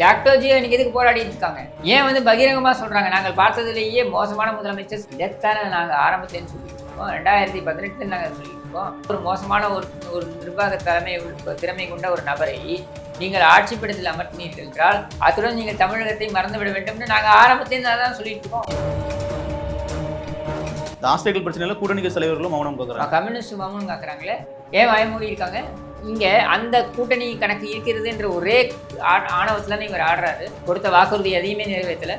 ஜாக்டோஜி இன்னைக்கு எதுக்கு போராடிட்டு இருக்காங்க? ஏன் வந்து பகிரங்கமா சொல்றாங்க? நாங்கள் பார்த்ததிலேயே மோசமான முதலமைச்சர் இதைத்தானே நாங்க ஆரம்பத்தில் சொல்லியிருக்கோம். ரெண்டாயிரத்தி பதினெட்டுல நாங்கள் சொல்லியிருக்கோம். ஒரு மோசமான ஒரு ஒரு நிர்வாக தலைமை திறமை கொண்ட ஒரு நபரை நீங்கள் ஆட்சிப்படத்தில் அமர்த்தினீர்கள் என்றால் அத்துடன் நீங்கள் தமிழகத்தை மறந்துவிட வேண்டும்னு நாங்கள் ஆரம்பத்தில் தான் சொல்லிட்டு இருக்கோம் இந்த ஆஸ்திரேலிய பிரச்சனையில கூட்டணி தலைவர்களும் மௌனம் கேட்கறாங்க கம்யூனிஸ்ட் மௌனம் காக்குறாங்களே? ஏன் வாய்மொழி இருக்காங்க? இங்கே அந்த கூட்டணி கணக்கு இருக்கிறது என்ற ஒரே ஆணவத்தில் இவர் ஆடுறாரு. கொடுத்த வாக்குறுதி எதையுமே நிறைவேற்றல.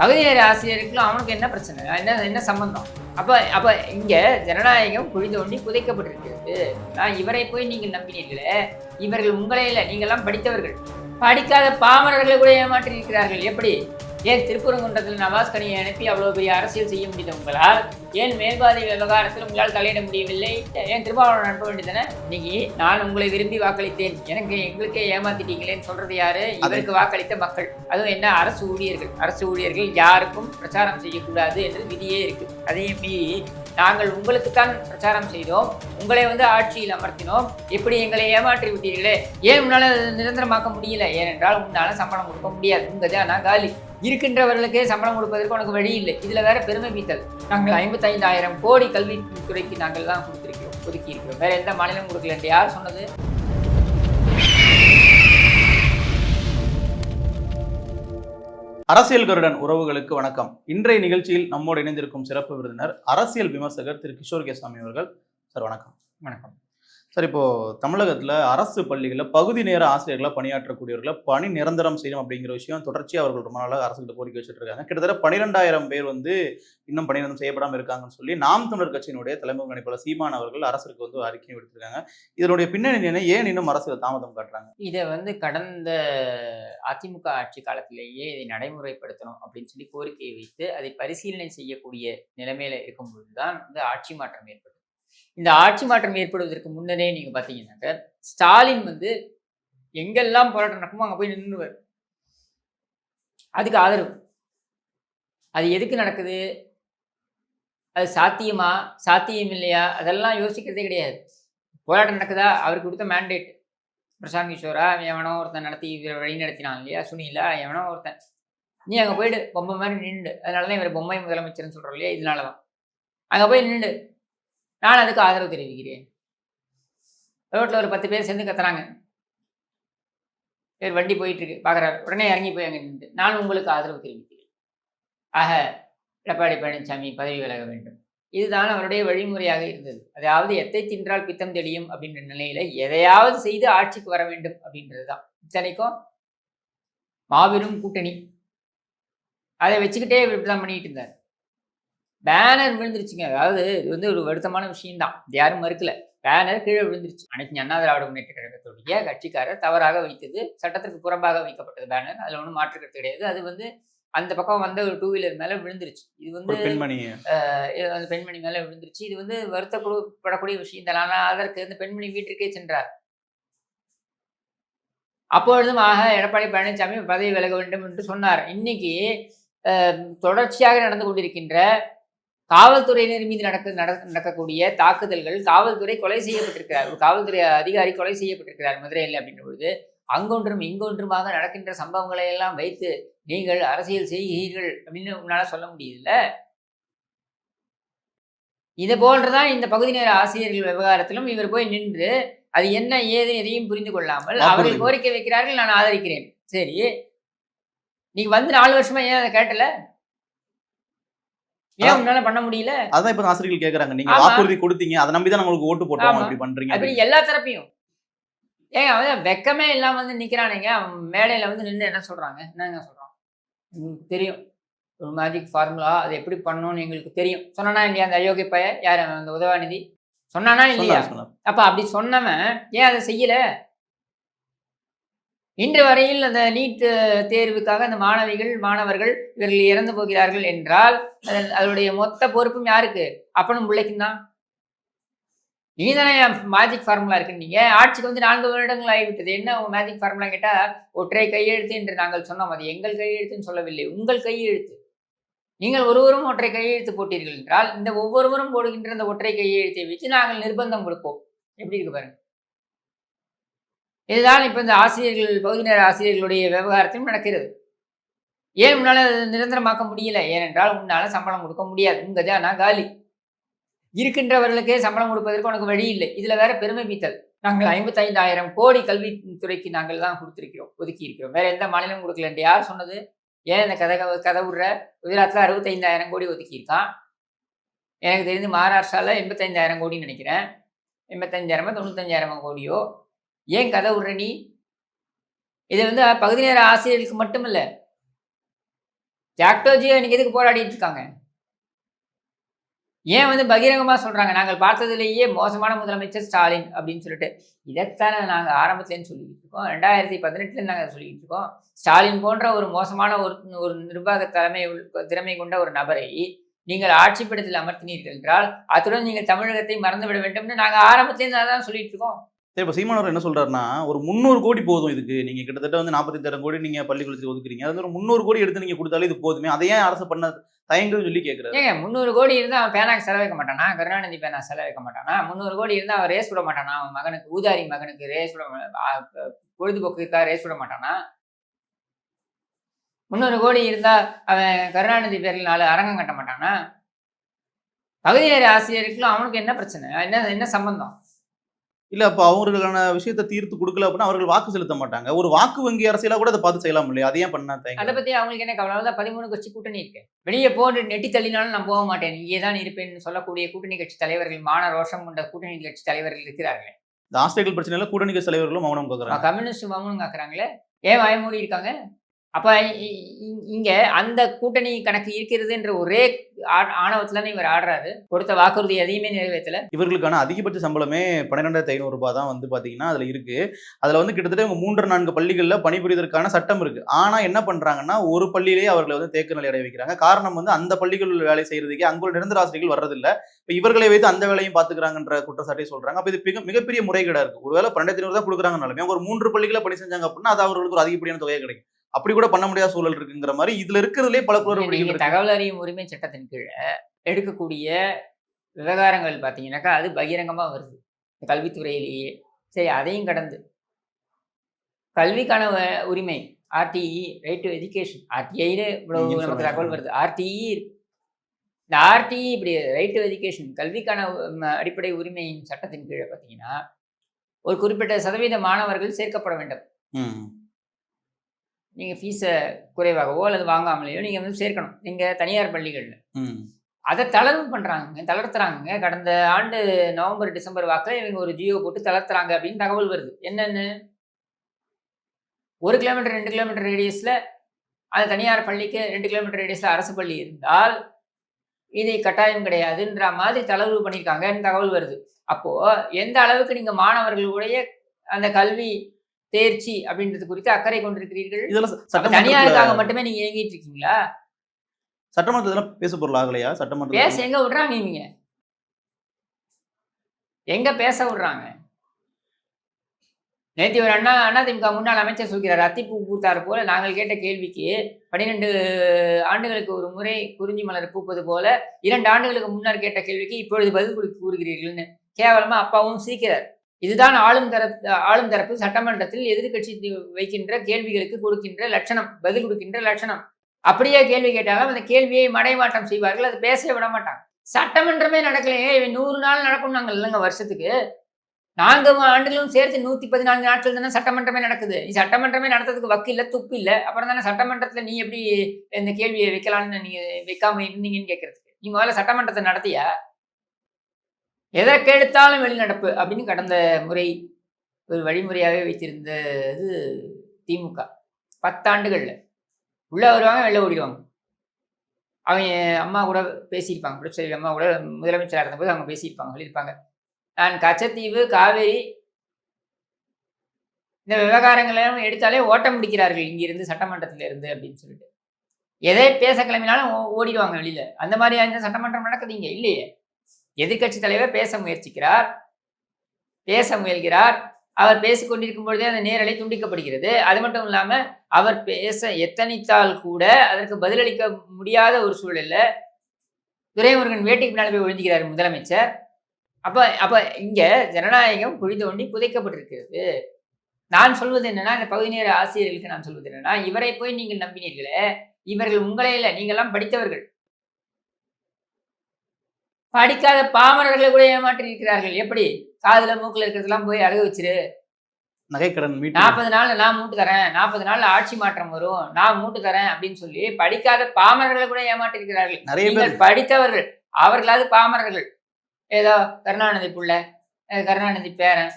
பகுதி நேர ஆசிரியருக்கும் அவனுக்கு என்ன பிரச்சனை? என்ன என்ன சம்பந்தம்? அப்போ அப்போ இங்கே ஜனநாயகம் குழி தோண்டி புதைக்கப்பட்டிருக்கிறது நான் இவரை போய் நீங்கள் நம்பினீர்களே? இவர்கள் உங்களே இல்லை நீங்கள்லாம் படித்தவர்கள். படிக்காத பாமரர்களை கூட ஏமாற்றி இருக்கிறார்கள் எப்படி? ஏன் திருப்பரங்குன்றத்தில் நவாஸ் கனியை அனுப்பி அவ்வளவு பெரிய அரசியல் செய்ய முடியுது உங்களால்? ஏன் மேல்பாதி விவகாரத்தில் உங்களால் தலையிட முடியவில்லை? ஏன் திருமாவளவன் அனுப்ப வேண்டியதானே இன்னைக்கு நான் உங்களை விரும்பி வாக்களித்தேன். எனக்கு எங்களுக்கே ஏமாத்திட்டீங்களேன்னு சொல்றது யாரு? இவருக்கு வாக்களித்த மக்கள். அதுவும் என்ன? அரசு ஊழியர்கள். அரசு ஊழியர்கள் யாருக்கும் பிரச்சாரம் செய்யக்கூடாது என்று விதியே இருக்கு. அதையும் மீறி நாங்கள் உங்களுக்குத்தான் பிரச்சாரம் செய்தோம். உங்களை வந்து ஆட்சியில் அமர்த்தினோம். இப்படி எங்களை ஏமாற்றி விட்டீர்களே? ஏன் உன்னால நிரந்தரமாக்க முடியல? ஏனென்றால் உன்னால சம்பளம் கொடுக்க முடியாது. உங்க நான் காலி. இருக்கின்றவர்களுக்கே சம்பளம் கொடுப்பதற்கு உனக்கு வழி இல்லை. இதுல வேற பெருமை மீத்தல் நாங்கள் ஐம்பத்தைந்தாயிரம் கோடி கல்வித்துறைக்கு நாங்கள் தான் கொடுத்திருக்கிறோம் ஒதுக்கி இருக்கிறோம் வேற எந்த மாநிலம் கொடுக்கல என்று யார் சொன்னது? அரசியல் கருடன் உறவுகளுக்கு வணக்கம். இன்றைய நிகழ்ச்சியில் நம்மோடு இணைந்திருக்கும் சிறப்பு விருந்தினர் அரசியல் விமர்சகர் திரு கிஷோர் கேசாமி அவர்கள். சார் வணக்கம். வணக்கம். சார் இப்போ தமிழகத்துல அரசு பள்ளிகளில் பகுதி நேர ஆசிரியர்களை பணியாற்றக்கூடியவர்களை பணி நிரந்தரம் செய்யணும் அப்படிங்கிற விஷயம் தொடர்ச்சியாக அவர்கள் ரொம்ப நாளாக அரசுகிட்ட கோரிக்கை வச்சுட்டு இருக்காங்க கிட்டத்தட்ட பன்னிரெண்டாயிரம் பேர் வந்து இன்னும் பணிநிரந்தரம் செய்யப்படாமல் இருக்காங்கன்னு சொல்லி நாம் தமிழர் கட்சியினுடைய தலைமை கணிப்பாளர் சீமான் அவர்கள் அரசுக்கு வந்து ஒரு அறிக்கையும் விடுத்திருக்காங்க. இதனுடைய பின்னணி என்ன? ஏன் இன்னும் அரசு தாமதம் காட்டுறாங்க? இதை வந்து கடந்த அதிமுக ஆட்சி காலத்திலேயே இதை நடைமுறைப்படுத்தணும் அப்படின்னு சொல்லி கோரிக்கையை வைத்து அதை பரிசீலனை செய்யக்கூடிய நிலைமையில இருக்கும்பொழுது தான் வந்து ஆட்சி மாற்றம் ஏற்பட்டது. இந்த ஆட்சி மாற்றம் ஏற்படுவதற்கு முன்னரே நீங்க பார்த்தீங்கன்னாக்க ஸ்டாலின் வந்து எங்கெல்லாம் போராட்டம் நடக்குமோ அங்கே போய் நின்றுவார் அதுக்கு ஆதரவு. அது எதுக்கு நடக்குது? அது சாத்தியமா? சாத்தியம் இல்லையா? அதெல்லாம் யோசிக்கிறதே கிடையாது. போராட்டம் நடக்குதா? அவருக்கு கொடுத்த மேண்டேட் பிரசாந்த் கிஷோரா எவனோ ஒருத்தன் நடத்தி வழி நடத்தினான் இல்லையா? சுனிலா எவனோ ஒருத்தன். நீ அங்கே போயிடு பொம்மை மாதிரி நின்று அதனால தான் இவர் பொம்மை முதலமைச்சர்னு சொல்கிறோம் இல்லையா? இதனால தான் அங்கே போய் நின்று நான் அதுக்கு ஆதரவு தெரிவிக்கிறேன். ரோட்டில் ஒரு பத்து பேர் சேர்ந்து கத்துறாங்க. பேர் வண்டி போயிட்டு இருக்கு பார்க்குறாரு உடனே இறங்கி போய் அங்கே நின்று நான் உங்களுக்கு ஆதரவு தெரிவிக்கிறேன். ஆக எடப்பாடி பழனிசாமி பதவி விலக வேண்டும். இதுதான் அவருடைய வழிமுறையாக இருந்தது. அதாவது எத்தை தின்றால் பித்தம் தெளியும் அப்படின்ற நிலையில எதையாவது செய்து ஆட்சிக்கு வர வேண்டும் அப்படின்றது தான் இத்தனைக்கும் மாபெரும் கூட்டணி. அதை வச்சுக்கிட்டே இப்படி தான் பண்ணிட்டு இருந்தார். பேனர் விழுந்துருச்சுங்க. அதாவது இது வந்து ஒரு வருத்தமான விஷயம்தான். இது யாரும் மறுக்கல. பேனர் கீழே விழுந்துருச்சு. அனைத்து அண்ணா திராவிட முன்னேற்ற கழகத்துடைய கட்சிக்காரர் தவறாக வைத்தது சட்டத்திற்கு புறம்பாக வைக்கப்பட்டது பேனர் அதில் ஒன்றும் மாற்று கருத்து கிடையாது. அது வந்து அந்த பக்கம் வந்த ஒரு டூ வீலர் மேல விழுந்துருச்சு. இது வந்து பெண்மணி. அந்த பெண்மணி மேல விழுந்துருச்சு. இது வந்து வருத்தப்படக்கூடிய விஷயம் தான் ஆனால் அதற்கு அந்த பெண்மணி வீட்டிற்கே சென்றார். அப்பொழுதும் ஆக எடப்பாடி பழனிசாமி பதவி விலக வேண்டும் என்று சொன்னார். இன்னைக்கு தொடர்ச்சியாக நடந்து கொண்டிருக்கின்ற காவல்துறையினர் மீது நடக்க நட- நடக்கக்கூடிய தாக்குதல்கள் காவல்துறை கொலை செய்யப்பட்டிருக்கிறார். ஒரு காவல்துறை அதிகாரி கொலை செய்யப்பட்டிருக்கிறார் மதுரையில் அப்படின்ற பொழுது அங்கொன்றும் இங்கொன்றுமாக நடக்கின்ற சம்பவங்களை எல்லாம் வைத்து நீங்கள் அரசியல் செய்கிறீர்கள் அப்படின்னு உன்னால சொல்ல முடியுதுல்ல? இது போன்றுதான் இந்த பகுதி நேர ஆசிரியர்கள் விவகாரத்திலும் இவர் போய் நின்று அது என்ன ஏது எதையும் புரிந்து கொள்ளாமல். அவர்கள் கோரிக்கை வைக்கிறார்கள் நான் ஆதரிக்கிறேன். சரி நீ வந்து நாலு வருஷமா ஏன் அதை கேட்டல? ஏன். உன்னால பண்ண முடியல? அதான் இப்ப ஆசிரியர்கள் கேக்குறாங்க. நீங்க. வாக்குறுதி கொடுத்தீங்க. அதை நம்பி தான் உங்களுக்கு ஓட்டு போட்டோம். ஆமா. இப்படி பண்றீங்க. அப்படி எல்லா தரப்பையும். ஏங்க அவன் வெக்கமே இல்லாம வந்து நிக்கிறானுங்க. அவன் மேடையில வந்து நின்று என்ன சொல்றாங்க? என்னங்க சொல்றான்? உங்களுக்கு தெரியும். ஒரு மேஜிக் ஃபார்முலா அது எப்படி பண்ணணும்னு எங்களுக்கு தெரியும். சொன்னானா இல்லையா அந்த அயோக்கிய பைய யார்? அந்த உதவாநிதி. சொன்னானா இல்லையா. அப்ப அப்படி சொன்னவன் ஏன் அதை செய்யல? இன்று வரையில் அந்த நீட் தேர்வுக்காக அந்த மாணவிகள் மாணவர்கள் இவர்கள் இறந்து போகிறார்கள் என்றால் அதனுடைய மொத்த பொறுப்பும் யாருக்கு? அப்பனும் பிள்ளைக்கும் தான். நீ தானே மேஜிக் ஃபார்முலா இருக்குன்னீங்க ஆட்சிக்கு வந்து நான்கு வருடங்கள் ஆகிவிட்டது. என்ன உங்க மேஜிக் ஃபார்முலா கேட்டா ஒற்றை கையெழுத்து என்று நாங்கள் சொன்னோம். அது எங்கள் கையெழுத்துன்னு சொல்லவில்லை. உங்கள் கையெழுத்து. நீங்கள் ஒருவரும் ஒற்றை கையெழுத்து போட்டீர்கள் என்றால் இந்த ஒவ்வொருவரும் போடுகின்ற அந்த ஒற்றை கையெழுத்தை வச்சு நாங்கள் நிர்பந்தம் கொடுப்போம். எப்படி இருக்கு பாருங்க. இதுதான் இப்போ இந்த ஆசிரியர்கள் பகுதி நேர ஆசிரியர்களுடைய விவகாரத்திலும் நடக்கிறது. ஏன் உன்னால் நிரந்தரமாக்க முடியல? ஏனென்றால் உன்னால் சம்பளம் கொடுக்க முடியாது. உங்க நான் காலி. இருக்கின்றவர்களுக்கே சம்பளம் கொடுப்பதற்கு உனக்கு வழி இல்லை. இதில் வேற பெருமை மீத்தல் நாங்கள் ஐம்பத்தைந்தாயிரம் கோடி கல்வித்துறைக்கு நாங்கள் தான் கொடுத்துருக்கிறோம் ஒதுக்கி இருக்கிறோம். வேற எந்த மாநிலம் என்று யார் சொன்னது? ஏன் இந்த கதை கதை விடுற குஜராத்தில் அறுபத்தைந்தாயிரம் கோடி ஒதுக்கியிருக்கான் எனக்கு தெரிந்து மகாராஷ்டிராவில் எண்பத்தைந்தாயிரம் கோடின்னு நினைக்கிறேன். எண்பத்தஞ்சாயிரமோ தொண்ணூத்தஞ்சாயிரமோ கோடியோ ஏன் கதை விடுற நீ? இது வந்து பகுதி நேர ஆசிரியர்களுக்கு மட்டும் இல்லை ஜாக்டோஜியோ இன்னைக்கு எதுக்கு போராடிட்டு இருக்காங்க? ஏன் வந்து பகிரங்கமாக சொல்கிறாங்க நாங்கள் பார்த்ததுலேயே மோசமான முதலமைச்சர் ஸ்டாலின் அப்படின்னு சொல்லிட்டு. இதைத்தானே நாங்கள் ஆரம்பத்துலேருந்து சொல்லிக்கிட்டு இருக்கோம். ரெண்டாயிரத்தி பதினெட்டுலேருந்து நாங்கள் சொல்லிக்கிட்டு இருக்கோம். ஸ்டாலின் போன்ற ஒரு மோசமான ஒரு ஒரு நிர்வாக தலைமை உள்- திறமை கொண்ட ஒரு நபரை நீங்கள் ஆட்சிப்படத்தில் அமர்த்தினீர்கள் என்றால் அத்துடன் நீங்கள் தமிழகத்தை மறந்துவிட வேண்டும்னு நாங்கள் ஆரம்பத்துலேருந்து அதான் சொல்லிட்டு இருக்கோம். சரி இப்போ சீமானவர் என்ன சொல்கிறாருன்னா ஒரு முந்நூறு கோடி போதும் இதுக்கு. நீங்கள் கிட்டத்தட்ட வந்து நாற்பத்தி கோடி நீங்கள் பள்ளிக்கூடத்துக்கு ஒதுக்குறீங்க. அது ஒரு முந்நூறு கோடி எடுத்து நீங்கள் கொடுத்தாலே இது போதுமே. அதை ஏன் அரசு பண்ண தயங்குன்னு சொல்லி கேட்குறாரு ஏங்க முந்நூறு கோடி இருந்தால் அவன் பேனாக்கு செலவைக்க மாட்டானா? கருணாநிதி பேனா செலவைக்க மாட்டானா? முந்நூறு கோடி இருந்தால் அவன் ரேஸ் விட மாட்டானா? அவன் மகனுக்கு ஊதாரி மகனுக்கு ரேஸ் விட பொழுதுபோக்குக்காக ரேஸ் விட மாட்டானா? முந்நூறு கோடி இருந்தால் அவன் கருணாநிதி பேரில் நாலு அரங்கம் கட்ட மாட்டானா? பகுதி நேர ஆசிரியருக்குலாம் அவனுக்கு என்ன பிரச்சனை? என்ன என்ன சம்பந்தம்? இல்ல அப்ப அவங்களுக்கான விஷயத்தை தீர்த்து கொடுக்கல அப்படின்னா அவர்கள் வாக்கு செலுத்த மாட்டாங்க. ஒரு வாக்கு வங்கி அரசியலா கூட அதை பார்த்து செய்யலாம் இல்லையா? அதை ஏன் பண்ணா அதை பத்தி அவங்களுக்கு என்ன கவலை? தான் பதிமூணு கட்சி கூட்டணி இருக்கு. வெளியே போட்டு நெட்டி தள்ளினாலும் நான் போக மாட்டேன். இங்கே தான் இருப்பேன்னு சொல்லக்கூடிய கூட்டணி கட்சி தலைவர்கள் மான ரோஷம் கொண்ட கூட்டணி கட்சி தலைவர்கள் இருக்கிறார்கள். இந்த ஆஸ்திரேலியல் பிரச்சனையில கூட்டணி கட்சி தலைவர்களும் மௌனம் கேட்கறாங்க கம்யூனிஸ்ட் மௌனம் காக்குறாங்களே? ஏன் வாய்மூடி இருக்காங்க? அப்போ இ- இ- அந்த கூட்டணி கணக்கு இருக்கிறதுன்ற ஒரே ஆ- இவர் ஆடுறாரு. கொடுத்த வாக்குறுதி எதையுமே நிறைவேற்றல. இவர்களுக்கான அதிகபட்ச சம்பளமே பன்னிரெண்டாயிரத்தி ஐநூறு ரூபாய் தான் வந்து பார்த்தீங்கன்னா அதில் இருக்கு. அதில் வந்து கிட்டத்தட்ட இவங்க மூன்று நான்கு பள்ளிகளில் பணிபுரிவதற்கான சட்டம் இருக்கு. ஆனால் என்ன பண்ணுறாங்கன்னா ஒரு பள்ளியிலேயே அவர்களை வந்து தேக்க நிலை அடைய வைக்கிறாங்க. காரணம் வந்து அந்த பள்ளிகளில் வேலை செய்யறதுக்கே அங்குள்ள நிரந்தர ஆசிரியர்கள் வர்றதில்லை. இப்போ இவர்களை வைத்து அந்த வேலையும் பார்த்துக்கிறாங்கன்ற குற்றச்சாட்டை சொல்றாங்க. அப்போ இது மிக மிகப்பெரிய முறைகேடாக இருக்கு. ஒருவேளை பன்னெண்டாயிரத்தி ஐநூறு தான் கொடுக்குறாங்கனாலுமே ஒரு மூன்று பள்ளிகளை பணி செஞ்சாங்க அப்படின்னா அது அவர்களுக்கு ஒரு அதிகப்படியான தொகையை கிடைக்கும். அப்படி கூட பண்ண முடியாத சூழல் இருக்குங்கிற மாதிரி இதுல இருக்கிறதுலே பல குளறுபடிகள் தகவல் அறியும் உரிமை சட்டத்தின் கீழே எடுக்கக்கூடிய விவகாரங்கள் பார்த்தீங்கன்னாக்கா அது பகிரங்கமா வருது. கல்வித்துறையிலேயே. சரி அதையும் கடந்து. கல்விக்கான உரிமை ஆர்டிஇ ரைட் டு எஜுகேஷன் ஆர்டிஐல இவ்வளவு நமக்கு. தகவல் வருது. ஆர்டிஇ இந்த ஆர்டிஇ இப்படி ரைட் டு எஜுகேஷன் கல்விக்கான அடிப்படை உரிமையின் சட்டத்தின் கீழே பார்த்தீங்கன்னா ஒரு குறிப்பிட்ட சதவீத மாணவர்கள் சேர்க்கப்பட வேண்டும். நீங்கள் ஃபீஸை குறைவாகவோ அல்லது வாங்காமலேயோ நீங்கள் வந்து சேர்க்கணும். நீங்கள் தனியார் பள்ளிகளில். அதை தளர்வு பண்ணுறாங்க தளர்த்துறாங்க கடந்த ஆண்டு நவம்பர் டிசம்பர் வாக்கில் இவங்க ஒரு ஜியோ போட்டு தளர்த்துறாங்க அப்படின்னு தகவல் வருது. என்னென்னு? ஒரு கிலோமீட்டர் ரெண்டு கிலோமீட்டர் ரேடியஸில் அது தனியார் பள்ளிக்கு ரெண்டு கிலோமீட்டர் ரேடியஸில் அரசு பள்ளி இருந்தால் இது கட்டாயம் கிடையாதுன்ற மாதிரி தளர்வு பண்ணியிருக்காங்கன்னு தகவல் வருது. அப்போது எந்த அளவுக்கு நீங்கள் மாணவர்களுடைய அந்த கல்வி தேர்ச்சி அப்படின்றது குறித்து அக்கறை கொண்டிருக்கிறீர்கள். இதெல்லாம் தனியாருக்காக மட்டுமே நீங்க இயங்கிட்டு இருக்கீங்களா? சட்டமன்றத்துல பேச பொருள் ஆகலையா பேச சட்டமன்றத்துல எங்க விடுறாங்க இவங்க? எங்க பேச விடுறாங்க? நேத்தி ஒரு அண்ணா அதிமுக முன்னாள் அமைச்சர் சொல்கிறார் அத்திப்பூ பூத்தார் போல நாங்கள் கேட்ட கேள்விக்கு பன்னிரெண்டு ஆண்டுகளுக்கு ஒரு முறை குறிஞ்சி மலர் பூப்பது போல இரண்டு ஆண்டுகளுக்கு முன்னர் கேட்ட கேள்விக்கு இப்பொழுது பதில் கூறி- கூறுகிறீர்கள்னு கேவலமா அப்பாவும் சிரிக்கிறார். இதுதான் ஆளும் தரப்பு ஆளும் தரப்பு சட்டமன்றத்தில் எதிர்க்கட்சி வைக்கின்ற கேள்விகளுக்கு கொடுக்கின்ற லட்சணம் பதில் கொடுக்கின்ற லட்சணம். அப்படியே கேள்வி கேட்டாலும் அந்த கேள்வியை மடைமாற்றம் செய்வார்கள் அது பேசவே விட மாட்டாங்க. சட்டமன்றமே நடக்கலையே இவன் நூறு நாள் நடக்கும் நாங்கள் இல்லைங்க வருஷத்துக்கு. நான்கு ஆண்டுகளும் சேர்த்து நூத்தி பதினான்கு நாட்கள் தானே சட்டமன்றமே நடக்குது. நீ சட்டமன்றமே நடத்துறதுக்கு வக்கு இல்லை துப்பு இல்லை அப்புறம் தானே சட்டமன்றத்தில் நீ எப்படி இந்த கேள்வியை வைக்கலாம்னு நீங்க வைக்காமல் இருந்தீங்கன்னு கேட்கறதுக்கு நீ முதல்ல சட்டமன்றத்தை நடத்தியா? எதற்கெடுத்தாலும் வெளிநடப்பு அப்படின்னு கடந்த முறை ஒரு வழிமுறையாகவே வைத்திருந்தது திமுக. பத்தாண்டுகளில். உள்ளே வருவாங்க வெளில ஓடிடுவாங்க. அவங்க அம்மா கூட பேசியிருப்பாங்க. புரட்சி அம்மா கூட முதலமைச்சராக இருந்தபோது அவங்க பேசியிருப்பாங்க சொல்லியிருப்பாங்க. நான் கச்சத்தீவு காவேரி இந்த விவகாரங்களெல்லாம் எடுத்தாலே ஓட்டம் பிடிக்கிறார்கள். இங்கிருந்து சட்டமன்றத்தில் இருந்து அப்படின்னு சொல்லிட்டு. எதை பேச கிளம்பினாலும் ஓ- ஓடிடுவாங்க வெளியில். அந்த மாதிரி அந்த சட்டமன்றம் நடக்குதுங்க இல்லையே. எதிர்க்கட்சி தலைவர் பேச முயற்சிக்கிறார் பேச முயல்கிறார். அவர் பேசிக்கொண்டிருக்கும் பொழுதே அந்த நேரலை துண்டிக்கப்படுகிறது. அது மட்டும் இல்லாம அவர் பேச எத்தனைத்தால் கூட அதற்கு பதிலளிக்க முடியாத ஒரு சூழல்ல துரைமுருகன் வேட்டைக்கு பின்னால் போய் ஒழிஞ்சுகிறார் முதலமைச்சர். அப்ப அப்ப இங்க ஜனநாயகம் குழிதோண்டி புதைக்கப்பட்டிருக்கிறது. நான் சொல்வது என்னன்னா இந்த பகுதி நேர ஆசிரியர்களுக்கு நான் சொல்வது என்னன்னா இவரை போய் நீங்கள் நம்பினீர்களே இவர்கள் உங்களே இல்லை நீங்கள்லாம் படித்தவர்கள். படிக்காத பாமரர்களை கூட ஏமாற்றி இருக்கிறார்கள் எப்படி? காதுல மூக்குல இருக்கிறதெல்லாம் போய் அழுக வச்சிரு. நகைக்கடன் மீட்டு. நாற்பது நாள் நான் மூட்டு தரேன். நாற்பது நாள் ஆட்சி மாற்றம் வரும். நான் மூட்டு தரேன் அப்படின்னு சொல்லி படிக்காத பாமரர்களை கூட ஏமாற்றி இருக்கிறார்கள் நிறைய பேர். படித்தவர்கள். அவர்களாவது பாமரர்கள் ஏதோ கருணாநிதி புள்ள கருணாநிதி பேரன்.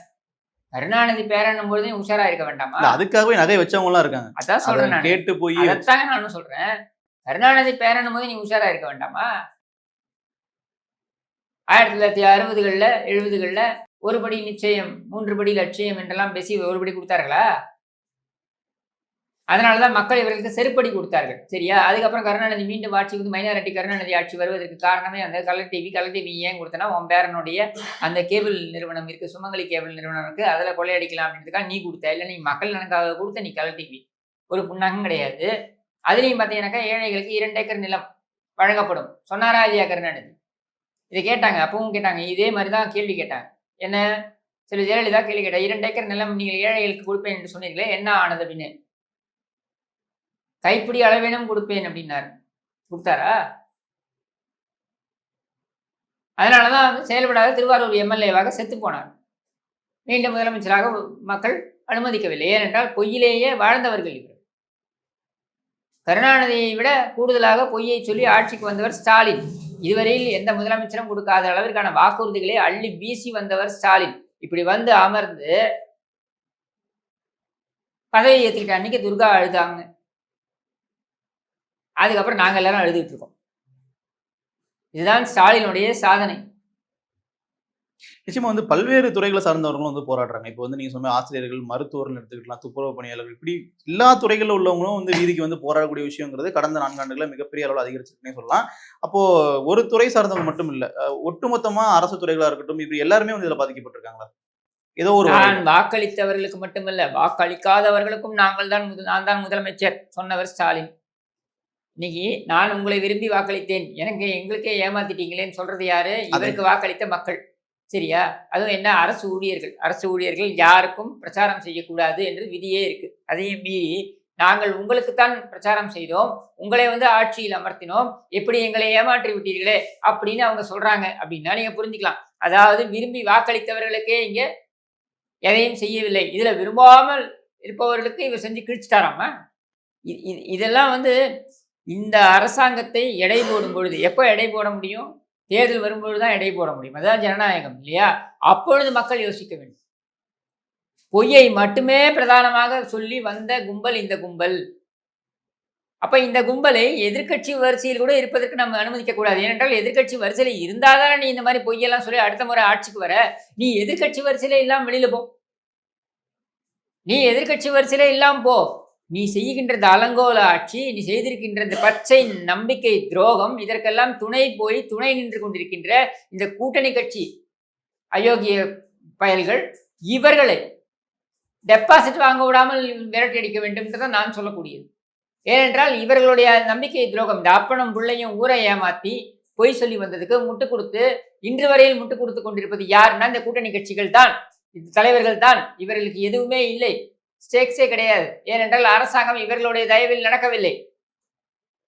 கருணாநிதி பேரன் பொழுது உஷாரா இருக்க வேண்டாமா? அதுக்காகவே நகை வச்சவங்க எல்லாம் இருக்காங்க. அதான் அதை சொல்றேன் கேட்டு போய் அதைத்தாங்க நானும் சொல்றேன். கருணாநிதி பேரன் போது நீ உஷாரா இருக்க வேண்டாமா? ஆயிரத்தி தொள்ளாயிரத்தி அறுபதுகளில் எழுபதுகளில் ஒரு படி நிச்சயம் மூன்று படி லட்சியம் என்றெல்லாம் பேசி ஒரு படி கொடுத்தார்களா? அதனால தான் மக்கள் இவர்களுக்கு செருப்படி கொடுத்தார்கள் சரியா? அதுக்கப்புறம் கருணாநிதி மீண்டும் ஆட்சி வந்து மைனாரிட்டி கருணாநிதி ஆட்சி வருவதற்கு காரணமே அந்த கலர் டிவி கலர் டிவி ஏன் கொடுத்தனா உன் பேரனுடைய அந்த கேபிள் நிறுவனம் இருக்கு சுமங்கலி கேபிள் நிறுவனம் இருக்குது அதில் கொள்ளையடிக்கலாம் அப்படின்றதுக்காக நீ கொடுத்த இல்லை நீ மக்கள் நலனுக்காக கொடுத்த நீ கலர் டிவி. ஒரு புண்ணகம் கிடையாது. அதுலேயும் பார்த்தீங்கன்னாக்கா ஏழைகளுக்கு இரண்டு ஏக்கர் நிலம் வழங்கப்படும். சொன்னாரா இல்லையா கருணாநிதி? இதை கேட்டாங்க. அப்பவும் கேட்டாங்க. இதே மாதிரி தான் கேள்வி கேட்டாங்க. என்ன? சில ஜெயலலிதா கேள்வி கேட்டேன் இரண்டு ஏக்கர் நிலம் நீங்கள் ஏழைகளுக்கு கொடுப்பேன் என்று சொன்னீங்களே என்ன ஆனது அப்படின்னு? கைப்பிடி அளவேனும் கொடுப்பேன் அப்படின்னாரு. கொடுத்தாரா? அதனால தான் வந்து செயல்படாத திருவாரூர் எம்எல்ஏவாக செத்து போனார். மீண்டும் முதலமைச்சராக மக்கள் அனுமதிக்கவில்லை. ஏனென்றால் பொய்யிலேயே வாழ்ந்தவர்கள் இவர். கருணாநிதியை விட கூடுதலாக பொய்யை சொல்லி ஆட்சிக்கு வந்தவர் ஸ்டாலின். இதுவரையில் எந்த முதலமைச்சரும் கொடுக்காத அளவிற்கான வாக்குறுதிகளை அள்ளி வீசி வந்தவர் ஸ்டாலின். இப்படி வந்து அமர்ந்து பதவி ஏற்றுக்கிட்ட அன்னைக்கு துர்கா அழுதாங்க. அதுக்கப்புறம் நாங்கள் எல்லாரும் அழுதுகிட்டு இருக்கோம். இதுதான் ஸ்டாலினுடைய சாதனை. நிச்சயமா வந்து பல்வேறு துறைகளை சார்ந்தவர்களும் வந்து போராடுறாங்க. இப்போ வந்து நீங்க சொன்ன ஆசிரியர்கள் மருத்துவர்கள் எடுத்துக்கிட்டலாம் துப்புரவு பணியாளர்கள் இப்படி எல்லா துறைகளில் உள்ளவங்களும் வந்து வீதிக்கு வந்து போராடக்கூடிய விஷயங்கிறது கடந்த நான்காண்டுகளில் மிகப்பெரிய அளவில் அதிகரிச்சிருக்குன்னே சொல்லலாம். அப்போ ஒரு துறை சார்ந்தவங்க மட்டும் இல்ல ஒட்டுமொத்தமா அரசு துறைகளா இருக்கட்டும் இப்படி எல்லாருமே வந்து இதுல பாதிக்கப்பட்டிருக்காங்களா? ஏதோ ஒரு நான் வாக்களித்தவர்களுக்கு மட்டுமல்ல வாக்களிக்காதவர்களுக்கும் நாங்கள் தான் நான் தான் முதலமைச்சர் சொன்னவர் ஸ்டாலின். இன்னைக்கு நான் உங்களை விரும்பி வாக்களித்தேன். எனக்கு எங்களுக்கே ஏமாத்திட்டீங்களேன்னு சொல்றது யாரு? இவருக்கு வாக்களித்த மக்கள். சரியா? அதுவும் என்ன? அரசு ஊழியர்கள். அரசு ஊழியர்கள் யாருக்கும் பிரச்சாரம் செய்யக்கூடாது என்று விதியே இருக்கு. அதையும் மீறி நாங்கள் உங்களுக்குத்தான் பிரச்சாரம் செய்தோம். உங்களை வந்து ஆட்சியில் அமர்த்தினோம். எப்படி எங்களை ஏமாற்றி விட்டீர்களே? அப்படின்னு அவங்க சொல்றாங்க. அப்படின்னா நீங்க புரிஞ்சுக்கலாம். அதாவது விரும்பி வாக்களித்தவர்களுக்கே இங்க எதையும் செய்யவில்லை. இதுல விரும்பாமல் இருப்பவர்களுக்கு இவர் செஞ்சு கிழிச்சிட்டாராமா? இதெல்லாம் வந்து இந்த அரசாங்கத்தை எடை போடும் பொழுது எப்போ எடை போட முடியும்? தேர்தல் வரும்பொழுது தான் எடை போட முடியும். அதுதான் ஜனநாயகம் இல்லையா? அப்பொழுது மக்கள் யோசிக்க வேண்டும். பொய்யை மட்டுமே பிரதானமாக சொல்லி வந்த கும்பல் இந்த கும்பல். அப்ப இந்த கும்பலை எதிர்க்கட்சி வரிசையில் கூட இருப்பதற்கு நம்ம அனுமதிக்க கூடாது. ஏனென்றால் எதிர்க்கட்சி வரிசையில் இருந்தாதானே நீ இந்த மாதிரி பொய்யெல்லாம் சொல்லி அடுத்த முறை ஆட்சிக்கு வர? நீ எதிர்க்கட்சி வரிசையில இல்லாம வெளியில போ. நீ எதிர்க்கட்சி வரிசையில இல்லாம போ. நீ செய்கின்ற அலங்கோல ஆட்சி நீ செய்திருக்கின்ற இந்த பச்சை நம்பிக்கை துரோகம் இதற்கெல்லாம் துணை போய் துணை நின்று கொண்டிருக்கின்ற இந்த கூட்டணி கட்சி அயோக்கிய பயல்கள் இவர்களை டெபாசிட் வாங்க விடாமல் விரட்டி அடிக்க வேண்டும் என்றுதான் நான் சொல்லக்கூடியது. ஏனென்றால் இவர்களுடைய நம்பிக்கை துரோகம் இந்த அப்பனும் பிள்ளையும் ஊரை ஏமாத்தி பொய் சொல்லி வந்ததுக்கு முட்டு கொடுத்து இன்று வரையில் முட்டு கொடுத்து கொண்டிருப்பது யாருன்னா இந்த கூட்டணி கட்சிகள் தான் இந்த தலைவர்கள் தான். இவர்களுக்கு எதுவுமே இல்லை. ஸ்டேக்ஸே கிடையாது. ஏனென்றால் அரசாங்கம் இவர்களுடைய தயவில் நடக்கவில்லை.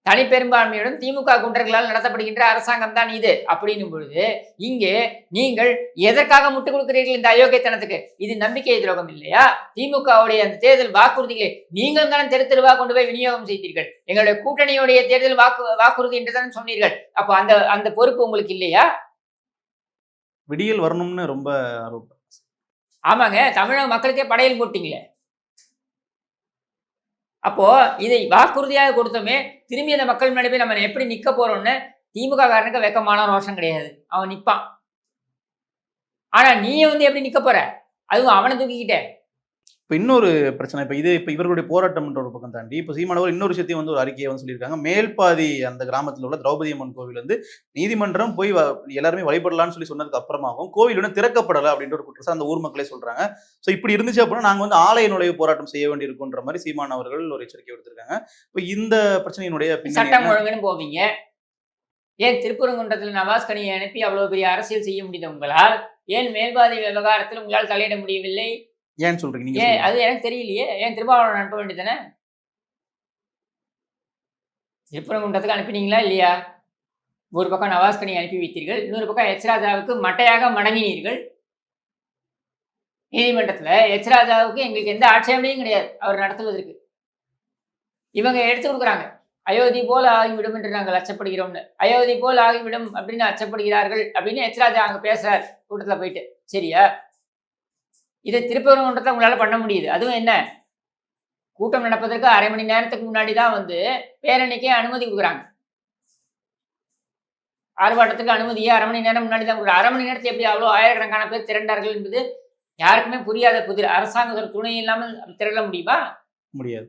தனிப்பெரும்பான்மையுடன் திமுக குண்டர்களால் நடத்தப்படுகின்ற அரசாங்கம் தான் இது. அப்படின்னும் பொழுது இங்கே நீங்கள் எதற்காக முட்டு கொடுக்கிறீர்கள் இந்த அயோக்கியத்தனத்துக்கு? இது நம்பிக்கை துரோகம் இல்லையா? திமுகவுடைய அந்த தேர்தல் வாக்குறுதிகளை நீங்கள் தான் தெரு தெருவா கொண்டு போய் விநியோகம் செய்தீர்கள். எங்களுடைய கூட்டணியுடைய தேர்தல் வாக்கு வாக்குறுதி என்று தான் சொன்னீர்கள். அப்போ அந்த அந்த பொறுப்பு உங்களுக்கு இல்லையா? விடியல் வரணும்னு ரொம்ப ஆமாங்க. தமிழக மக்களுக்கே படையல் போட்டீங்களே. அப்போ இதை வாக்குறுதியாக கொடுத்தோமே திரும்பி அந்த மக்கள் முன்னாடி போய் நம்ம எப்படி நிக்க போறோம்னு திமுக காரனுக்கு வெக்கமான ரோஷம் கிடையாது. அவன் நிப்பான். ஆனா நீ வந்து எப்படி நிக்க போற? அதுவும் அவனை தூக்கிக்கிட்டே. இப்போ இன்னொரு பிரச்சனை இப்போ இது இப்போ இவர்களுடைய போராட்டம்ன்ற ஒரு பக்கம் தாண்டி இப்போ சீமானவர் இன்னொரு விஷயத்தையும் வந்து ஒரு அறிக்கையை வந்து சொல்லியிருக்காங்க. மேல்பாதி அந்த கிராமத்தில் உள்ள திரௌபதி அம்மன் கோவில் வந்து நீதிமன்றம் போய் எல்லாருமே வழிபடலாம்னு சொல்லி சொன்னதுக்கு அப்புறமாகவும் கோவில் இன்னும் திறக்கப்படலை அப்படின்ற ஒரு குற்றச்சாட்டு அந்த ஊர் மக்களே சொல்றாங்க. ஸோ இப்படி இருந்துச்சு அப்படின்னா நாங்கள் வந்து ஆலய நுழைவு போராட்டம் செய்ய வேண்டியிருக்குன்ற மாதிரி சீமான் அவர்கள் ஒரு எச்சரிக்கை விடுத்திருக்காங்க. இப்போ இந்த பிரச்சனையினுடைய சட்டம்? ஒழுங்குன்னு போவீங்க. ஏன் திருப்பரங்குன்றத்தில் நவாஸ் கனியை அனுப்பி அவ்வளவு பெரிய அரசியல் செய்ய முடியுது உங்களால்? ஏன் மேல்பாதி விவகாரத்தில் உங்களால் தலையிட முடியவில்லை? ஏன்னு சொல்றீங்க? நீங்க ஏன். அது எனக்கு தெரியலையே. ஏன் திருமாவளவன் அனுப்ப வேண்டியதானே திருப்பரங்குன்றத்துக்கு அனுப்பினீங்களா இல்லையா? ஒரு பக்கம் நவாஸ்கனி அனுப்பி வைத்தீர்கள் இன்னொரு பக்கம் எச்ராஜாவுக்கு மட்டையாக மடங்கினீர்கள். நீதிமன்றத்துல எச்ராஜாவுக்கு எங்களுக்கு எந்த ஆட்சேபனையும் கிடையாது. அவர் நடத்துவதற்கு. இவங்க எடுத்து கொடுக்குறாங்க. அயோத்தி போல் ஆகிவிடும் என்று நாங்கள் அச்சப்படுகிறோம்னு. அயோத்தி போல் ஆகிவிடும் அப்படின்னு அச்சப்படுகிறார்கள் அப்படின்னு எச்ராஜா அங்க பேசுறார் கூட்டத்துல போயிட்டு. சரியா? இதை திருப்பரங்குன்றத்தை உங்களால பண்ண முடியுது. அதுவும் என்ன? கூட்டம் நடப்பதற்கு அரை மணி நேரத்துக்கு முன்னாடி தான் வந்து பேரணிக்கே அனுமதி கொடுக்குறாங்க. ஆர்ப்பாட்டத்துக்கு அனுமதியே அரை மணி நேரம் முன்னாடி தான் கொடுக்குறாங்க. அரை மணி நேரத்தை எப்படி அவ்வளோ ஆயிரக்கணக்கான பேர் திரண்டார்கள் என்பது யாருக்குமே புரியாத புதிர். அரசாங்க துணை இல்லாமல் திரள முடியுமா? முடியாது.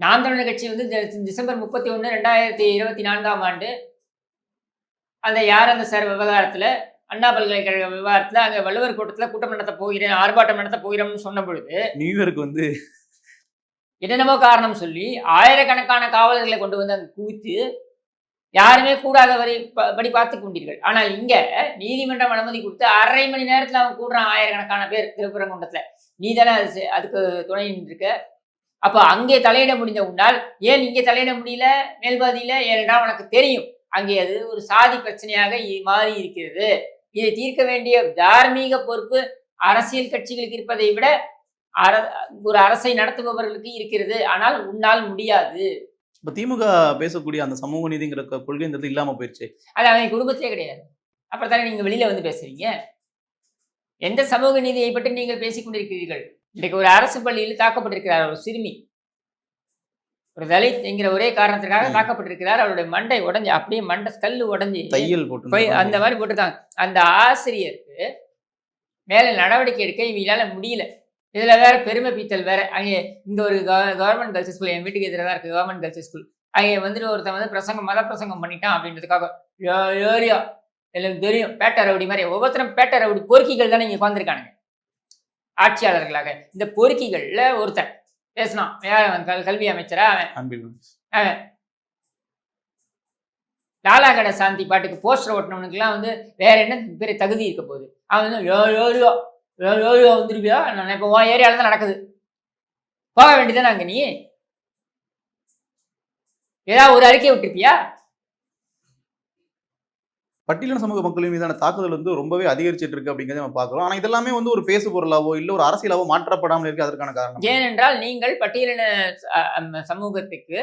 நாம் தமிழர் கட்சி வந்து டிசம்பர் முப்பத்தி ஒன்று ரெண்டாயிரத்தி இருபத்தி நான்காம் ஆண்டு அந்த யார் அந்த சார் விவகாரத்தில் அண்ணா பல்கலைக்கழக விவகாரத்தில் அங்கே வள்ளுவர் கூட்டத்தில் கூட்டம் நடத்த போகிறேன் ஆர்ப்பாட்டம் நடத்த போகிறோம்னு சொன்ன பொழுது நியூயார்க் வந்து என்னென்னமோ காரணம் சொல்லி ஆயிரக்கணக்கான காவலர்களை கொண்டு வந்து அங்கே குவித்து யாருமே கூடாத வரை படி பார்த்து கொண்டீர்கள். ஆனால் இங்க நீதிமன்றம் அனுமதி கொடுத்து அரை மணி நேரத்துல அவன் கூடுறான் ஆயிரக்கணக்கான பேர் திருப்பரங்குன்றத்துல. நீ தானே அது அதுக்கு துணை நின்றுருக்க. அப்போ அங்கே தலையிட முடிந்த உண்டால் ஏன் இங்கே தலையிட முடியல? மேல்பாதியில ஏனென்றால் உனக்கு தெரியும். அங்கே அது ஒரு சாதி பிரச்சனையாக மாறி இருக்கிறது. இதை தீர்க்க வேண்டிய தார்மீக பொறுப்பு அரசியல் கட்சிகளுக்கு இருப்பதை விட அர ஒரு அரசை நடத்துபவர்களுக்கு இருக்கிறது. ஆனால் உன்னால் முடியாது. இப்ப திமுக பேசக்கூடிய அந்த சமூக நீதிங்கிற கொள்கைன்றது இல்லாம போயிருச்சு. அது அவங்க குடும்பத்திலே கிடையாது. அப்புறம் தானே நீங்க வெளியில வந்து பேசுறீங்க? எந்த சமூக நீதியை பற்றி நீங்கள் பேசிக் கொண்டிருக்கிறீர்கள்? இன்றைக்கு ஒரு அரசு பள்ளியில் தாக்கப்பட்டிருக்கிறார் ஒரு சிறுமி. ஒரு தலித் என்கிற ஒரே காரணத்திற்காக. தாக்கப்பட்டிருக்கிறார். அவருடைய மண்டை உடைஞ்சு அப்படியே மண்டை கல்லு உடைஞ்சு தையல் போட்டு போய் அந்த மாதிரி போட்டிருக்காங்க. அந்த ஆசிரியருக்கு மேல நடவடிக்கை எடுக்க இவங்களால முடியல. இதுல வேற பெருமை பீத்தல் வேற. அங்கே இங்க ஒரு கவர்மெண்ட் கேர்ள்ஸ் ஸ்கூல் என் வீட்டுக்கு எதிராக இருக்கு கவர்மெண்ட் கேர்ள்ஸ் ஸ்கூல் அங்கே வந்துட்டு ஒருத்தன் வந்து பிரசங்கம் மத பிரசங்கம் பண்ணிட்டான் அப்படின்றதுக்காக. "யோ- யோரியா எனக்கு தெரியும். பேட்ட ரவுடி மாதிரி. ஒவ்வொருத்தரும் பேட்ட ரவுடி பொறுக்கிகள் தானே இங்க உட்காந்துருக்கானுங்க ஆட்சியாளர்களாக. இந்த பொறுக்கிகள்ல ஒருத்தன் பேசினான். யார் அவன்? கல்- கல்வி அமைச்சரா அவன்? அன்பில் லாலாகட சாந்தி பாட்டுக்கு போஸ்டர் ஓட்டினவனுக்குலாம் வந்து வேற என்ன பெரிய தகுதி இருக்க போகுது? அவன் வந்து யோ யோரியோ யோ யோரியோ வந்துருவியா? நான் இப்போ உன் ஏரியாவில் தான் நடக்குது. போக வேண்டியதானே அங்கே நீ? ஏதாவது ஒரு அறிக்கை விட்டுருப்பியா? பட்டியலின சமூக மக்களின் மீதான தாக்குதல் வந்து ரொம்பவே அதிகரிச்சிட்டு இருக்கு அப்படிங்கிறத நம்ம பார்க்கலாம். ஆனால் இதெல்லாமே வந்து ஒரு பேசு பொருளாவோ இல்லை ஒரு அரசியலாவோ மாற்றப்படாமல் இருக்கு அதற்கான காரணம் ஏனென்றால் நீங்கள் பட்டியலின சமூகத்துக்கு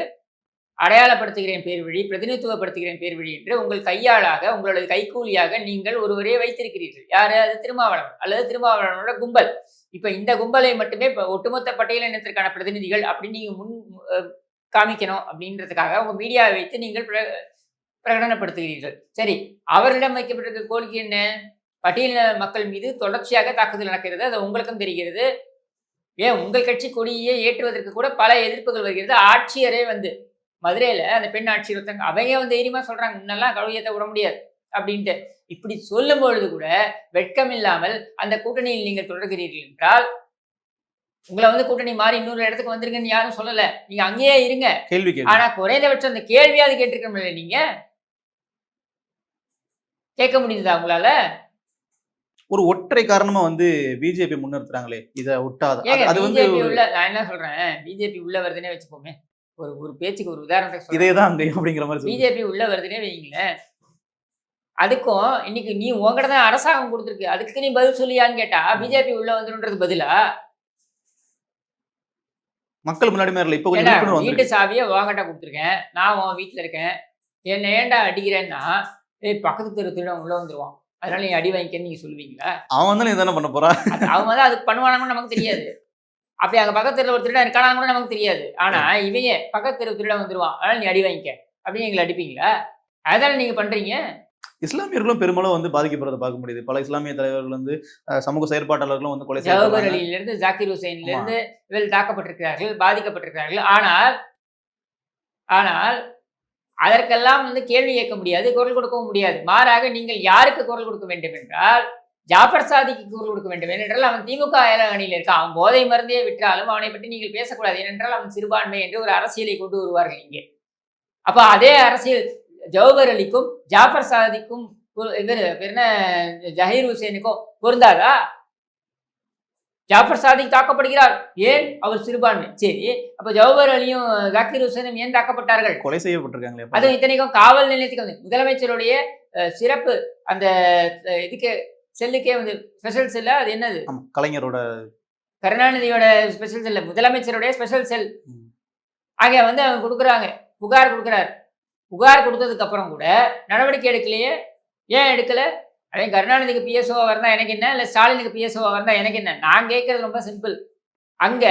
அடையாளப்படுத்துகிறேன் பேர் வழி பிரதிநிதித்துவப்படுத்துகிறேன் பேர் வழி என்று உங்கள் கையாளாக உங்களது கைக்கூலியாக நீங்கள் ஒருவரே வைத்திருக்கிறீர்கள். யார்? அது திருமாவளவன். அல்லது திருமாவளவனோட கும்பல். இப்போ இந்த கும்பலை மட்டுமே இப்போ ஒட்டுமொத்த பட்டியலினத்திற்கான பிரதிநிதிகள் அப்படின்னு நீங்கள் முன் காமிக்கணும் அப்படின்றதுக்காக உங்கள் மீடியாவை வைத்து நீங்கள் பிர- பிரகடனப்படுத்துகிறீர்கள். சரி அவர்களிடம் வைக்கப்பட்டிருக்க கோரிக்கை என்ன? பட்டியலின மக்கள் மீது தொடர்ச்சியாக தாக்குதல் நடக்கிறது அது உங்களுக்கும் தெரிகிறது. ஏன்? உங்கள் கட்சி கொடியை ஏற்றுவதற்கு கூட பல எதிர்ப்புகள் வருகிறது. ஆட்சியரே வந்து மதுரையில அந்த பெண் ஆட்சியர் ஒருத்தங்க அவங்க வந்து தைரியமா சொல்றாங்க முன்னெல்லாம் கழுவியத்தை விட முடியாது அப்படின்ட்டு. இப்படி சொல்லும் பொழுது கூட வெட்கம் இல்லாமல் அந்த கூட்டணியில் நீங்கள் தொடர்கிறீர்கள் என்றால் உங்களை வந்து கூட்டணி மாறி இன்னொரு இடத்துக்கு வந்திருக்குன்னு யாரும் சொல்லல. நீங்க அங்கேயே இருங்க. கேள்வி கேள்வி ஆனா குறைந்தபட்சம் அந்த கேள்வியாவது கேட்டிருக்கணும்ல நீங்க. கேட்க முடியுதா உங்களால? ஒரு ஒற்றை காரணமா வந்து பிஜேபி முன்னிறுத்துறாங்களே இதை ஒட்டாத. அது- வந்து உள்ள நான் என்ன சொல்றேன்? பிஜேபி உள்ள வருதுன்னே வச்சுப்போமே ஒரு ஒரு பேச்சுக்கு ஒரு உதாரணத்துக்கு சொல்றேன். இதேதான் அங்கேயும் அப்படிங்கிற மாதிரி. பிஜேபி உள்ள வருதுன்னே வைங்களேன் அதுக்கும் இன்னைக்கு நீ உங்ககிட்ட தான் அரசாங்கம் கொடுத்துருக்கு. அதுக்கு நீ பதில் சொல்லியான்னு கேட்டா பிஜேபி உள்ள வந்துருன்றது பதிலா? மக்கள் முன்னாடி இல்ல. இப்ப வீட்டு சாவியை வாங்கட்டா கொடுத்துருக்கேன். நான் உன் வீட்டுல இருக்கேன். என்ன ஏன்டா அடிக்கிறேன்னா ஏய் பக்கத்து தெரு திருடன் உள்ள வந்துருவான். அதனால நீ அடி வாங்கிக்கன்னு நீங்க சொல்லுவீங்களா? அவன் தானே இதானே பண்ண போறான் அவங்க தான் அதுக்கு பண்ணுவானாங்கன்னு நமக்கு தெரியாது. அப்படி அங்க பக்கத்து தெருவில் ஒரு திருடன் இருக்கானான்னு கூட நமக்கு தெரியாது. ஆனா இவங்க பக்கத்து தெரு திருடன் வந்துருவான். அதனால நீ அடி வாங்கிக்க. அப்படின்னு எங்களை அடிப்பீங்களா? அதானே நீங்க பண்றீங்க? இஸ்லாமியர்களும் பெரும்பாலும் வந்து பாதிக்கப்படுறதை பார்க்க முடியுது. பல இஸ்லாமிய தலைவர்கள் வந்து சமூக செயற்பாட்டாளர்களும் வந்து கொலை ஜவஹர் செய்யப்படுறாங்க. அலியில இருந்து ஜாக்கிர் ஹுசைன்ல இருந்து இவர்கள் தாக்கப்பட்டிருக்கிறார்கள் பாதிக்கப்பட்டிருக்கிறார்கள். ஆனால் ஆனால் அதற்கெல்லாம் வந்து கேள்வி கேட்க முடியாது குரல் கொடுக்கவும் முடியாது. மாறாக நீங்கள் யாருக்கு குரல் கொடுக்க வேண்டும் என்றால் ஜாஃபர் சாதிக்கு குரல் கொடுக்க வேண்டும். ஏனென்றால் அவன் திமுக அணியில் இருக்கான். அவன் போதை மருந்தே விற்றாலும் அவனை பற்றி நீங்கள் பேசக்கூடாது. ஏனென்றால் அவன் சிறுபான்மை என்று ஒரு அரசியலை கொண்டு வருவார்கள் இங்கே. அப்போ அதே அரசியல் ஜவஹர் அலிக்கும் ஜாஃபர் சாதிக்கும் இவர் என்ன ஜஹீர் ஹுசேனுக்கும் பொருந்தாதா? ஜாஃபர் சாதிக் தாக்கப்படுகிறார். ஏன்? அவர் சிறுபான்மை. சரி அப்ப ஜவஹர் அலியும் ஜாக்கிர் ஹுசேனும் ஏன் தாக்கப்பட்டார்கள்? கொலை செய்யப்பட்டிருக்காங்களே. அதுவும் இத்தனைக்கும் காவல் நிலையத்துக்கு வந்து முதலமைச்சருடைய சிறப்பு அந்த இதுக்கு செல்லுக்கே வந்து ஸ்பெஷல் செல்லா அது என்னது? கலைஞரோட கருணாநிதியோட ஸ்பெஷல் செல் முதலமைச்சருடைய ஸ்பெஷல் செல். அங்க வந்து அவங்க கொடுக்குறாங்க புகார் கொடுக்குறாரு. புகார் கொடுத்ததுக்கு அப்புறம் கூட நடவடிக்கை எடுக்கலையே ஏன் எடுக்கல? அவன் கருணாநிதிக்கு பிஎஸ்ஓ இருந்தா எனக்கு என்ன? இல்ல ஸ்டாலினுக்கு பிஎஸ்ஓ இருந்தா எனக்கு என்ன? நான் கேட்கறது ரொம்ப சிம்பிள் அங்க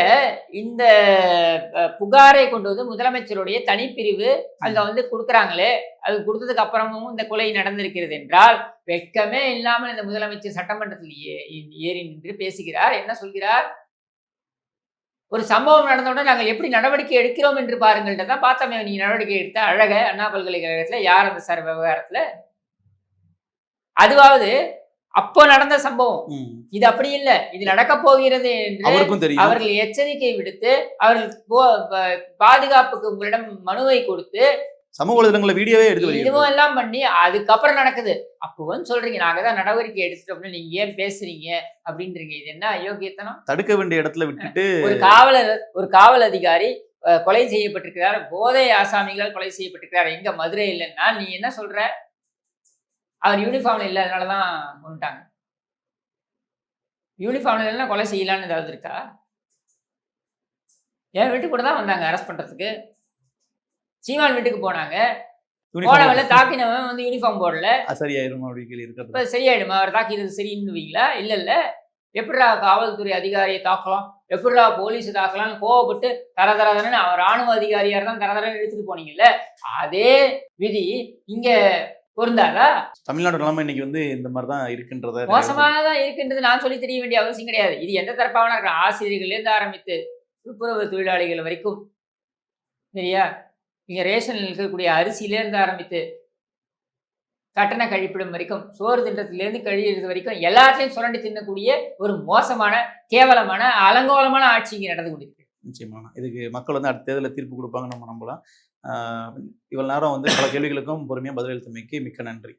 இந்த புகாரை கொண்டு வந்து முதலமைச்சருடைய தனிப்பிரிவு அங்க வந்து கொடுக்குறாங்களே அது கொடுத்ததுக்கு அப்புறமும் இந்த கொலை நடந்திருக்கிறது என்றால் வெட்கமே இல்லாமல் இந்த முதலமைச்சர் சட்டமன்றத்தில் ஏறி நின்று பேசுகிறார். என்ன சொல்கிறார்? ஒரு சம்பவம் நடந்தவுடன் நாங்கள் எப்படி நடவடிக்கை எடுக்கிறோம் என்று பாருங்கள்ட்ட தான் பார்த்தோமே. நீங்க நடவடிக்கை எடுத்த அழக அண்ணா பல்கலைக்கழகத்துல யார் அந்த சார் விவகாரத்துல? அதுவாவது அப்போ நடந்த சம்பவம். இது அப்படி இல்லை. இது நடக்க போகிறது என்று அவர்கள் எச்சரிக்கை விடுத்து அவர்கள் பாதுகாப்புக்கு உங்களிடம் மனுவை கொடுத்து சமூக வலைதளங்களை வீடியோவே எடுத்து. இதுவும் எல்லாம் பண்ணி அதுக்கப்புறம் நடக்குது. அப்போ வந்து சொல்றீங்க. நாங்க தான் நடவடிக்கை எடுத்துட்டோம்னு நீங்க ஏன் பேசுறீங்க? அப்படின்றீங்க. இது என்ன அயோக்கியத்தனம்? தடுக்க வேண்டிய இடத்துல விட்டுட்டு ஒரு காவலர் ஒரு காவல் அதிகாரி கொலை செய்யப்பட்டிருக்கிறார். போதை ஆசாமிகளால் கொலை செய்யப்பட்டிருக்கிறார். எங்க மதுரை இல்லைன்னா நீ என்ன சொல்ற? அவர் யூனிஃபார்ம்ல இல்லாதனாலதான் கொண்டுட்டாங்க. யூனிஃபார்ம்ல இல்லைன்னா கொலை செய்யலான்னு ஏதாவது இருக்கா? என் வீட்டுக்கு கூட தான் வந்தாங்க அரெஸ்ட் பண்றதுக்கு. சீமான் வீட்டுக்கு போனாங்க. போனவன்ல தாக்கினவன் வந்து யூனிஃபார்ம் போடல. அது சரியாயிரும் அப்படி கேள்வி இருக்கிறது இப்ப சரியாயிடுமா? அவர் தாக்கியது சரின்னுவீங்களா? இல்ல இல்ல. எப்படிடா காவல்துறை அதிகாரியை தாக்கலாம்? எப்படிடா போலீஸ் தாக்கலாம்னு கோவப்பட்டு தர தரதரன்னு அவர் ராணுவ அதிகாரியா இருந்தா தர தரன்னு எடுத்துட்டு போனீங்கல்ல? அதே விதி இங்க பொருந்தாதா? தமிழ்நாடு நிலைமை இன்னைக்கு வந்து இந்த மாதிரி தான் இருக்குன்றத மோசமாக தான் இருக்கின்றது நான் சொல்லி தெரிய வேண்டிய அவசியம் கிடையாது. இது எந்த தரப்பான இருக்கிற ஆசிரியர்கள்ல இருந்து ஆரம்பித்து துப்புரவு தொழிலாளிகள் வரைக்கும் சரியா? இங்க ரேஷனில் இருக்கக்கூடிய அரிசியில இருந்து ஆரம்பித்து கட்டண கழிப்பிடம் வரைக்கும் சோறு திட்டத்திலேருந்து கழியிறது வரைக்கும் எல்லாத்தையும் சுரண்டி தின்னக்கூடிய ஒரு மோசமான கேவலமான அலங்கோலமான ஆட்சி இங்க நடந்து கொண்டிருக்கு. நிச்சயமான இதுக்கு மக்கள் வந்து அடுத்த தேர்தலில் தீர்ப்பு கொடுப்பாங்கன்னு நம்ம நம்பலாம். ஆஹ் இவ்வளவு நேரம் வந்து பல கேள்விகளுக்கும் பொறுமையாக பதிலளித்தமைக்கு மிக்க நன்றி.